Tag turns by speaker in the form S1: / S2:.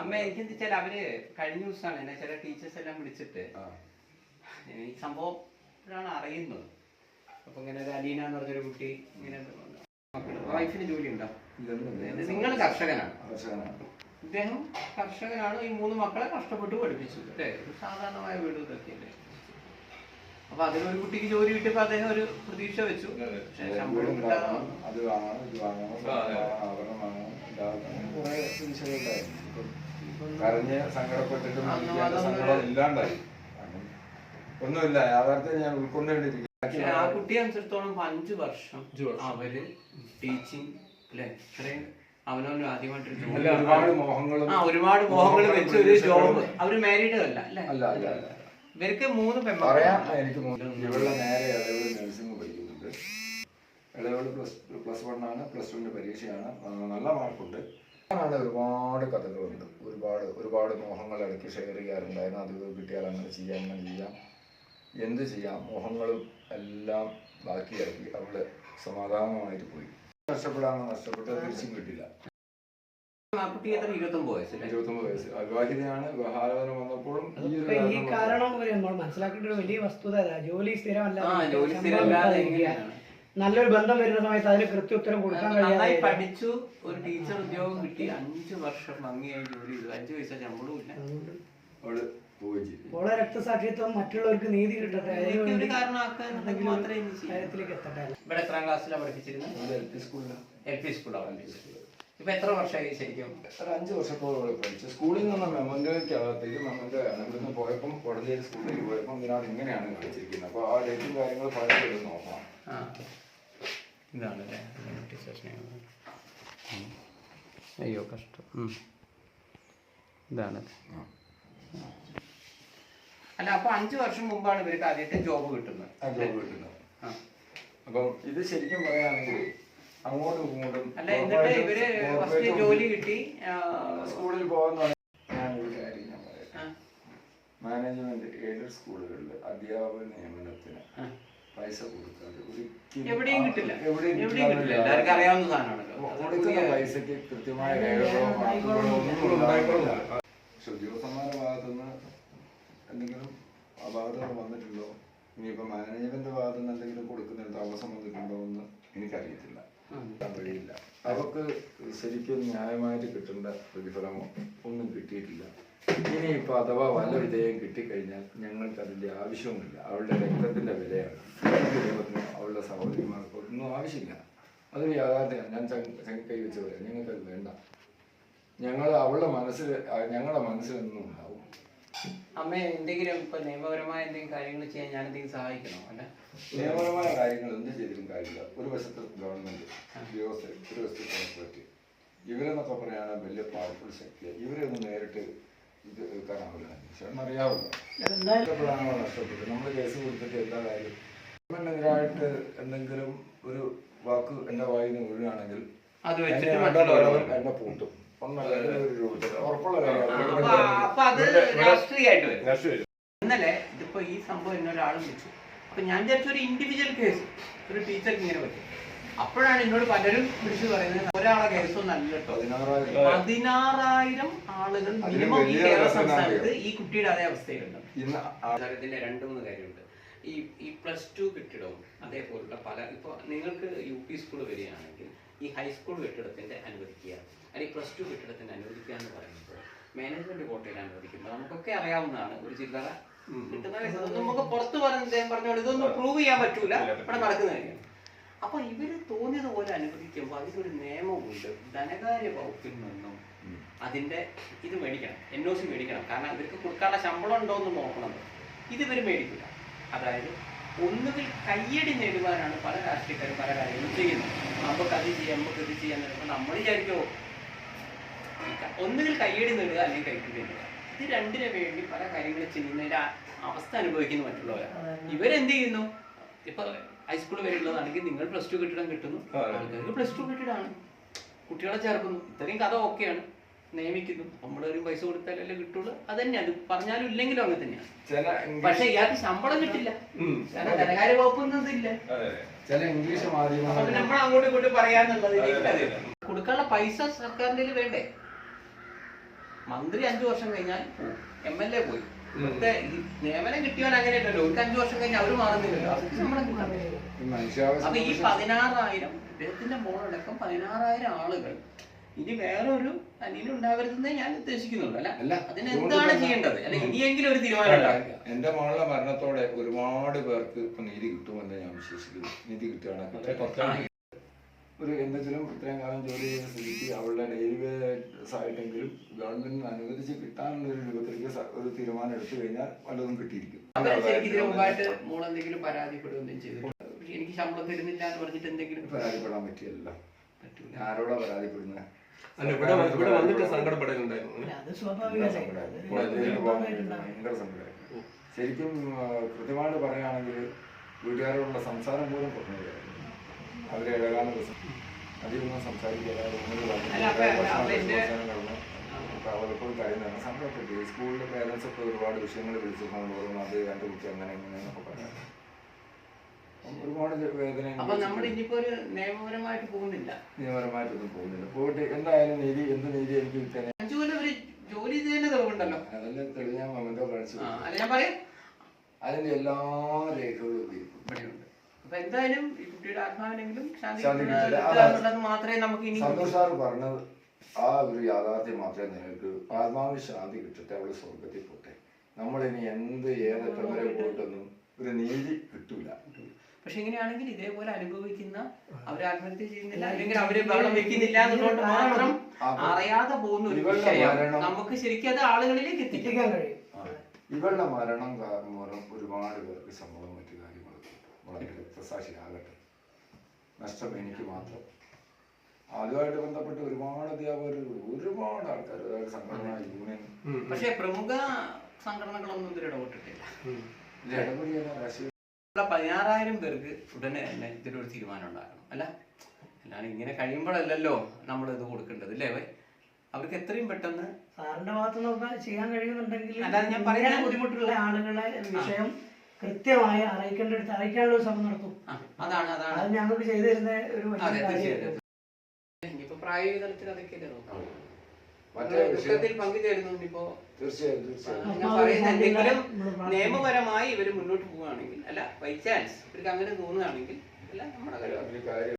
S1: അമ്മ എനിക്കെന്ത് വെച്ചാൽ അവർ കഴിഞ്ഞ ദിവസമാണ് എന്നെ ചില ടീച്ചേഴ്സ് എല്ലാം വിളിച്ചിട്ട്. ഈ സംഭവം ഇപ്പോഴാണ് അറിയുന്നത് അപ്പൊ ഇങ്ങനെ ഒരു അലീന എന്ന് പറഞ്ഞൊരു കുട്ടി ഇങ്ങനെ വൈഫിന് ജോലി ഉണ്ടോ നിങ്ങൾ കർഷകനാണ്. ഇദ്ദേഹം കർഷകനാണ്. ഈ മൂന്ന് മക്കളെ കഷ്ടപ്പെട്ട് പഠിപ്പിച്ചു. അല്ലേ? ഒരു സാധാരണമായ വീട് ഇതൊക്കെയല്ലേ അപ്പൊ അതിനൊരു കുട്ടിക്ക് ജോലി കിട്ടിയപ്പോ അദ്ദേഹം ഒരു പ്രതീക്ഷ വെച്ചു. ശമ്പളം
S2: വീടും
S1: കിട്ടാതെ
S2: ഉണ്ടാക്കണം, അത് വാങ്ങണം ഇത് വാങ്ങണം ആഭരണം വാങ്ങണം കുറെ കരഞ്ഞ് സങ്കടപ്പെട്ടിട്ട് സങ്കടം ഇല്ലാണ്ടായി. ഒന്നുമില്ല യാഥാർത്ഥ്യം ഞാൻ ഉൾക്കൊണ്ടേണ്ടിരിക്കും
S1: ആ കുട്ടിയെ സംബന്ധിച്ചിടത്തോളം അഞ്ചു വർഷം അവർ ടീച്ചിങ് അല്ലെ ഇത്രയും അവനവന്
S2: ആദ്യമായിട്ട് ഒരുപാട് മോഹങ്ങളും
S1: ആ ഒരുപാട് മോഹങ്ങൾ വെച്ച് ഒരു ജോബ് അവർ മാരീഡ് അല്ല? ഇവർക്ക് മൂന്ന്
S2: പറയാം
S1: പെൺമക്കളാണ്
S2: എനിക്ക് മൂന്ന്. ഇവളുടെ നേരെ ഇളവൾ നഴ്സിംഗ് പഠിക്കുന്നുണ്ട്. ഇളവൾ പ്ലസ് പ്ലസ് വൺ ആണ് പ്ലസ് ടുവിന്റെ പരീക്ഷയാണ്. നല്ല മാർക്കുണ്ട് ആണ് ഒരുപാട് കഥകളുണ്ട്. ഒരുപാട് ഒരുപാട് മോഹങ്ങൾ ഇടയ്ക്ക് ഷെയർ ചെയ്യാറുണ്ടായിരുന്നു അത് കിട്ടിയാൽ അങ്ങനെ ചെയ്യാം അങ്ങനെ ചെയ്യാം. എന്ത് ചെയ്യാം? മോഹങ്ങളും എല്ലാം ബാക്കിയാക്കി അവൾ സമാധാനമായിട്ട് പോയി. നഷ്ടപ്പെടാണ് നഷ്ടപ്പെട്ട് തിരിച്ചും കിട്ടില്ല.
S1: ഇരുപത്തൊമ്പത്
S2: വയസ്സ്. അവിവാഹിതയാണ് വിവാഹാലോചന വന്നപ്പോഴും ഈ കാരണം
S3: മനസ്സിലാക്കേണ്ട ഒരു വലിയ വസ്തുത. ജോലി സ്ഥിരമല്ല
S1: ആ ജോലി സ്ഥിരമല്ലാതെ എങ്ങനെയാണ്?
S3: നല്ലൊരു ബന്ധം വരുന്ന സമയത്ത് അതിന് കൃത്യുത്തരം കൊടുക്കാൻ
S1: നന്നായി
S3: കഴിയാതെ
S1: പഠിച്ചു. ഒരു ടീച്ചർ ഉദ്യോഗം കിട്ടി. അഞ്ചു വർഷം ഭംഗിയായി ജോലി ചെയ്തു. അഞ്ചു പൈസ ശമ്പളവും ഇല്ല.
S2: അവൾ പോവുകയും ചെയ്തു.
S3: ഓളെ രക്തസാക്ഷിത്വം മറ്റുള്ളവർക്ക് നീതി കിട്ടട്ടെ. അതിനു
S1: എനിക്ക് ഒരു
S3: വേണ്ടി
S1: കാരണമാക്കാൻ
S3: എന്തെങ്കിലും
S1: മാത്രമേ ഇനി ചെയ്യൂ.
S3: കാര്യത്തിലേക്ക് എത്തട്ടെ.
S1: ഇവിടെ എത്രാം ക്ലാസ്സിലാണ് പഠിപ്പിച്ചിരുന്നത്
S2: എൽ പി സ്കൂളിലാണ്
S1: എൽ പി സ്കൂളാണ് പഠിപ്പിച്ചത്. ഇപ്പൊ എത്ര വർഷമായി ശരിക്കും?
S2: ഒരു അഞ്ച് വർഷത്തോളം ഇവിടെ പഠിച്ചു. സ്കൂളിൽ നിന്ന് മെമ്മന്റോയ്ക്കകത്ത് ഇത് മെമ്മന്റോയാണ് ഇവിടുന്ന് പോയപ്പം കോടതിയിൽ സ്കൂളിലേക്ക് പോയപ്പം ഇതിനകത്ത് ഇങ്ങനെയാണ് കാണിച്ചിരിക്കുന്നത്. അപ്പോൾ ആ ഡേറ്റും കാര്യങ്ങളും പഴയ ചെയ്ത് നോക്കണം
S1: ആ. ഇതാണല്ലേ? ടീച്ചേഴ്സിനെ അയ്യോ കഷ്ടം. ഇതാണ്. അല്ല അപ്പൊ അഞ്ചു വർഷം മുമ്പാണ് ഇവർക്ക് ആദ്യത്തെ ജോബ് കിട്ടുന്നത്.
S2: ജോബ് കിട്ടുന്നത്. അപ്പം ഇത് ശരിക്കും പറയുകയാണെങ്കിൽ അങ്ങോട്ടും ഇങ്ങോട്ടും
S1: അല്ല എന്നിട്ട് ഇവർ ഫസ്റ്റ് ജോലി കിട്ടി.
S2: സ്കൂളിൽ പോകുന്ന മാനേജ്മെന്റ് എയ്ഡഡ് സ്കൂളുകളിൽ അധ്യാപക നിയമനത്തിന്. പൈസ കൊടുക്കാതെ
S1: എവിടെയും കിട്ടില്ല.
S2: എവിടെയും
S1: കിട്ടില്ല എല്ലാവർക്കും അറിയാവുന്ന സാധനമാണല്ലോ.
S2: കൊടുക്കുന്ന പൈസക്ക് കൃത്യമായ രേഖകളോ മാർക്കുകളോ ഒന്നും ഉണ്ടായിട്ടില്ല പക്ഷെ ഉദ്യോഗസ്ഥന്മാരുടെ ഭാഗത്തുനിന്ന് എന്തെങ്കിലും അപാകതകൾ വന്നിട്ടുണ്ടോ? ഇനിയിപ്പോ മാനേജ്മെന്റ് ഭാഗത്തു നിന്ന് എന്തെങ്കിലും കൊടുക്കുന്നതിന് താമസം വന്നിട്ടുണ്ടോ എന്ന് എനിക്കറിയത്തില്ല. വഴിയില്ല അവർക്ക് ശരിക്കും ന്യായമായിട്ട് കിട്ടേണ്ട പ്രതിഫലമോ ഒന്നും കിട്ടിയിട്ടില്ല. ഇനിയിപ്പോൾ അഥവാ വല്ല വിജയം കിട്ടിക്കഴിഞ്ഞാൽ ഞങ്ങൾക്ക് അതിന്റെ ആവശ്യവുമില്ല. അവളുടെ രക്തത്തിന്റെ വിലയാണ് ആവശ്യമില്ല അതൊരു യാഥാർത്ഥ്യമാണ്. ഞാൻ കൈ വെച്ച് പറയാം. ഞങ്ങൾക്കത് വേണ്ട. ഞങ്ങൾ അവളുടെ മനസ്സിൽ ഞങ്ങളുടെ മനസ്സിലൊന്നും ഉണ്ടാവും.
S1: അമ്മ എന്തെങ്കിലും ഇപ്പൊ നിയമപരമായ എന്തെങ്കിലും കാര്യങ്ങൾ ചെയ്യാൻ ഞാൻ എന്തെങ്കിലും സഹായിക്കണോ? അല്ല.
S2: നിയമപരമായ കാര്യങ്ങൾ എന്ത് ചെയ്തിട്ടും കാര്യമില്ല. ഒരു വശത്ത് ഗവൺമെന്റ് ഉദ്യോഗസ്ഥർ ഒരു വശത്ത് കോർപ്പറേറ്റ് ഇവരെന്നൊക്കെ പറയാണ് വലിയ പവർഫുൾ ശക്തിയാണ് ഇവരെ ഒന്ന് നേരിട്ട് ഇത് എടുക്കാനാവില്ല ചേട്ടൻ നഷ്ടപ്പെടാനോ നഷ്ടപ്പെട്ടു നമ്മൾ കേസ് കൊടുത്തിട്ട് എന്താ കാര്യം? ഗവൺമെന്റിനെതിരായിട്ട് എന്തെങ്കിലും ഒരു വാക്ക് എന്റെ വായിൽ നിന്ന് വീഴുകയാണെങ്കിൽ
S1: അത്
S2: എന്നെ
S1: വെച്ചിട്ട്
S2: എന്നെ പൂട്ടും. ഒന്നല്ല ഒരു രൂപ ഉറപ്പുള്ള
S1: അപ്പൊ അപ്പൊ അത് രാഷ്ട്രീയമായിട്ട് വരും. ഇന്നലെ ഇതിപ്പോ ഈ സംഭവം എന്നൊരാൾ വിളിച്ചു. അപ്പൊ ഞാൻ വിചാരിച്ചു ഒരു ഇൻഡിവിജ്വൽ കേസ് ഒരു ടീച്ചർക്ക് ഇങ്ങനെ പറ്റും. അപ്പോഴാണ് എന്നോട് പലരും വിളിച്ചു പറയുന്നത് ഒരാളെ കേസൊന്നും അല്ല കേട്ടോ.
S2: പതിനാറായിരം.
S1: പതിനാറായിരം ആളുകൾ
S2: അതിലും
S1: മിനിമം ഈ
S2: വലിയ
S1: കേരള സംസ്ഥാനത്ത് ഈ കുട്ടിയുടെ അതേ അവസ്ഥയിലുണ്ട്.
S2: ഇന്ന്
S1: ഇതിന്റെ രണ്ട് മൂന്ന് കാര്യമുണ്ട്. ഈ ഈ പ്ലസ് ടു കെട്ടിടവും അതേപോലുള്ള പല ഇപ്പോൾ നിങ്ങൾക്ക് യു പി സ്കൂൾ വരികയാണെങ്കിൽ ഈ ഹൈസ്കൂൾ കെട്ടിടത്തിന്റെ അനുവദിക്കുക. അല്ലെങ്കിൽ പ്ലസ് ടു കെട്ടിടത്തിന്റെ അനുവദിക്കുക എന്ന് പറയുമ്പോൾ മാനേജ്മെന്റ് കോട്ടയിൽ അനുവദിക്കുമ്പോൾ നമുക്കൊക്കെ അറിയാവുന്നതാണ് ഒരു ചില്ലറ കിട്ടുന്ന നമുക്ക് പുറത്ത് പറഞ്ഞ പറഞ്ഞോളൂ ഇതൊന്നും പ്രൂവ് ചെയ്യാൻ പറ്റൂല. ഇവിടെ നടക്കുന്ന അപ്പൊ ഇവർ തോന്നിയതുപോലെ അനുവദിക്കുമ്പോൾ അതിലൊരു നിയമമുണ്ട് ധനകാര്യ വകുപ്പിൽ നിന്നും അതിന്റെ ഇത് മേടിക്കണം. എൻ ഒ സി മേടിക്കണം. കാരണം ഇവർക്ക് കൊടുക്കാനുള്ള ശമ്പളം ഉണ്ടോ എന്ന് നോക്കണം. ഇത് ഇവർ മേടിക്കില്ല. അതായത് ഒന്നുകിൽ കയ്യടി നേടുവാനാണ് പല രാഷ്ട്രീയക്കാരും പല കാര്യങ്ങളും ചെയ്യുന്നത്. നമുക്ക് അത് ചെയ്യാം നമുക്ക് ഇത് ചെയ്യാൻ നേടുമ്പോൾ നമ്മൾ വിചാരിക്കുമോ ഒന്നുകിൽ കയ്യടി നേടുക അല്ലെങ്കിൽ കൈക്കൂലി നേടുക ഇത് രണ്ടിനു വേണ്ടി പല കാര്യങ്ങൾ ചെയ്യുന്നതിന്റെ അവസ്ഥ അനുഭവിക്കുന്ന മറ്റുള്ളവരാണ്. ഇവരെന്ത് ചെയ്യുന്നു ഇപ്പൊ ഹൈസ്കൂൾ വരെയുള്ളതാണെങ്കിൽ നിങ്ങൾ പ്ലസ് ടു കെട്ടിടം കിട്ടുന്നു. ആൾക്കാർക്ക് പ്ലസ് ടു കെട്ടിടമാണ് കുട്ടികളെ ചേർക്കുന്നു. ഇത്രയും കഥ ഓക്കെയാണ് നിയമിക്കുന്നു. നമ്മളൊരു പൈസ കൊടുത്താലല്ലേ കിട്ടുള്ളൂ. അത് തന്നെ അത് പറഞ്ഞാലും ഇല്ലെങ്കിലും അങ്ങനെ തന്നെയാണ് പക്ഷെ ഇയാൾക്ക് ശമ്പളം കിട്ടില്ല. കാരണം ധനകാര്യ വകുപ്പൊന്നും ഇല്ല
S2: ചില ഇംഗ്ലീഷ് മാധ്യമങ്ങൾ
S1: നമ്മൾ അങ്ങോട്ടും ഇങ്ങോട്ടും പറയാന്നുള്ളത് കൊടുക്കാനുള്ള പൈസ സർക്കാരിന്റെ വേണ്ടേ? മന്ത്രി അഞ്ചു വർഷം കഴിഞ്ഞാൽ എം എൽ എ പോയി. ഇവിടുത്തെ നിയമനം കിട്ടിയവൻ അങ്ങനെയല്ലോ ഒരു അഞ്ചു വർഷം കഴിഞ്ഞാൽ അവർ മാറുന്നില്ലല്ലോ. അപ്പൊ ഈ പതിനാറായിരം ഇദ്ദേഹത്തിന്റെ മോളടക്കം പതിനാറായിരം ആളുകൾ ഇനി വേറെ ഒരു അനിയൻ ഉണ്ടാവരുതെന്നേ ഞാൻ ഉദ്ദേശിക്കുന്നുള്ളൂ അല്ല?
S2: അല്ല,
S1: അതിന് എന്താണ് ചെയ്യേണ്ടത്? അല്ല ഇനിയെങ്കിലും ഒരു തീരുമാനം ഉണ്ടാക്കുക.
S2: എന്റെ മകളുടെ മരണത്തോടെ ഒരുപാട് പേർക്ക് ഇപ്പൊ നീതി കിട്ടുമെന്ന് ഞാൻ വിശ്വസിക്കുന്നു. നീതി കിട്ടുകയാണ്. ഒരു എന്തെങ്കിലും ഇത്രയും കാലം ജോലി ചെയ്ത സ്ഥിതിക്ക് അവളുടെ ഡെയിലി ആയിട്ടെങ്കിലും ഗവൺമെന്റിന് അനുവദിച്ച് കിട്ടാനുള്ള ഒരു രൂപത്തിലേക്ക് ഒരു തീരുമാനം എടുത്തു കഴിഞ്ഞാൽ വല്ലതും കിട്ടിയിരിക്കും.
S1: എനിക്ക് ശമ്പളം തരുന്നില്ല എന്ന് പറഞ്ഞിട്ട് എന്തെങ്കിലും
S2: പരാതിപ്പെടാൻ പറ്റിയല്ല
S1: പറ്റൂല.
S2: ആരോടാ പരാതിപ്പെടുന്നത്?
S4: അല്ല ഇവിടെ വ- ഇവിടെ വന്നിട്ട് സങ്കടപ്പെടലുണ്ടായിരുന്നു
S3: അല്ല, അത് സ്വാഭാവികമല്ലേ അത്
S2: കോടതിയിലേക്ക് ഭയങ്കര സങ്കടമായിരുന്നു. ശരിക്കും ആ, കൃത്യമായിട്ട് പറയുകയാണെങ്കിൽ വീട്ടുകാരോടുള്ള സംസാരം പോലും അവരെ ഇടകാല ദിവസം അധികമൊന്നും സംസാരിക്കാതെ റൂമിൽ വന്ന്
S1: അല്ല, അപ്പൊ-
S2: ഭക്ഷണം
S1: അപ്പൊ
S2: കഴിച്ച്
S1: എന്റെ-
S2: ഭക്ഷണം കിടന്ന് അപ്പൊ അവരെപ്പോഴും കരയുന്നതാണ് സങ്കടപ്പെട്ടു സ്കൂളിലെ പേരൻസ് ഒക്കെ ഒരുപാട് വിഷയങ്ങൾ വിളിച്ചു ഫോൺ തോറും അത് അങ്ങനെ ഇങ്ങനെ എന്നൊക്കെ പറയാം അപ്പം ഒരുപാട് വേദന
S1: അപ്പൊ നമ്മൾ ഇനിയിപ്പോ ഒരു നിയമപരമായിട്ട് പോകുന്നില്ല.
S2: നിയമപരമായിട്ടൊന്നും പോകുന്നില്ല. പോയിട്ട് എന്തായാലും നീതി എന്ത് നീതി എനിക്ക് കിട്ടാൻ
S1: അഞ്ചു ഒരു ജോലി ചെയ്യുന്ന തെളിവുണ്ടല്ലോ.
S2: അതെല്ലാം തെളിഞ്ഞ മൊമെന്റോ കാണിച്ചു
S1: ആ, ഞാൻ പറയാം.
S2: അതിന്റെ എല്ലാ രേഖകളും
S1: ഇവിടെയുണ്ട്. അപ്പൊ എന്തായാലും ഈ കുട്ടിയുടെ ആത്മാവിനെങ്കിലും ശാന്തി
S2: അതാ-
S1: മാത്രമേ നമുക്ക് ഇനി
S2: സന്തോഷ് സാർ പറഞ്ഞത് ആ ഒരു യാഥാർത്ഥ്യം മാത്രമേ നിങ്ങൾക്ക് ആത്മാവിന് ശാന്തി കിട്ടട്ടെ അവൾ സ്വർഗത്തിൽ പോട്ടെ. നമ്മളിനി എന്ത് ഏതൊക്കെ വരെ പോയിട്ടൊന്നും ഒരു നീതി കിട്ടൂല.
S1: പക്ഷെ ഇങ്ങനെയാണെങ്കിൽ ഇതേപോലെ അനുഭവിക്കുന്ന അവർ ആത്മഹത്യ ചെയ്യുന്നില്ല അല്ലെങ്കിൽ അവർ വെള്ളം വെക്കുന്നില്ല എന്നുള്ളത് മാത്രം അറിയാതെ പോകുന്ന ഒരു വിഷയം. നമുക്ക് ശരിക്കും അത് ആളുകളിലേക്ക് എത്തിക്കാം.
S3: എത്തിക്കാൻ കഴിയും.
S2: ഇവളുടെ മരണം കാരണം മൂലം ഒരുപാട് പേർക്ക് ശമ്പളം മറ്റു കാര്യങ്ങളൊക്കെ വളരെ രക്തസാക്ഷിയാകട്ടെ. നഷ്ടം എനിക്ക് മാത്രം. അതുമായിട്ട് ബന്ധപ്പെട്ട് ഒരുപാട് അധ്യാപകർ ഒരുപാട് ആൾക്കാർ അതായത് സംഘടന യൂണിയൻ
S1: പക്ഷേ പ്രമുഖ സംഘടനകളൊന്നും ഇതിൽ ഇടപെട്ടിട്ടില്ല.
S2: ഇത് ഇടപെടിയാണ് രാഷ്ട്രീയ
S1: ഉള്ള പതിനാറായിരം പേർക്ക് ഉടനെ തന്നെ ഇതിലൊരു തീരുമാനം ഉണ്ടാകണം അല്ല? അല്ലാണ്ട് ഇങ്ങനെ കഴിയുമ്പോഴല്ലല്ലോ നമ്മൾ ഇത് കൊടുക്കേണ്ടത് അല്ലേ അവ- അവർക്ക് എത്രയും പെട്ടെന്ന്
S3: സാറിന്റെ ഭാഗത്ത് നോക്കാൻ ചെയ്യാൻ കഴിയുന്നുണ്ടെങ്കിൽ
S1: അല്ലാതെ ഞാൻ പറയുന്നത്
S3: ഇങ്ങനെ ബുദ്ധിമുട്ടുള്ള ആളുകളെ വിഷയം കൃത്യമായി അറിയിക്കേണ്ടടുത്ത് അറിയിക്കാനുള്ള ഒരു ശ്രമം നടത്തും.
S1: അതാണ് അതാണ്.
S3: അത് ഞങ്ങൾക്ക് ചെയ്തു തരുന്ന ഒരു
S1: പ്രായോഗിക തലത്തിൽ അതൊക്കെ നോക്കാം?
S2: തീർച്ചയായും തീർച്ചയായും.
S1: ഞാൻ പറയുന്നത് എന്തെങ്കിലും
S3: നമ്മൾ
S1: നിയമപരമായി ഇവർ മുന്നോട്ട് പോവുകയാണെങ്കിൽ അല്ല ബൈ ചാൻസ് ഇവർക്ക് അങ്ങനെ തോന്നുകയാണെങ്കിൽ അല്ല നമ്മുടെ
S2: കാര്യം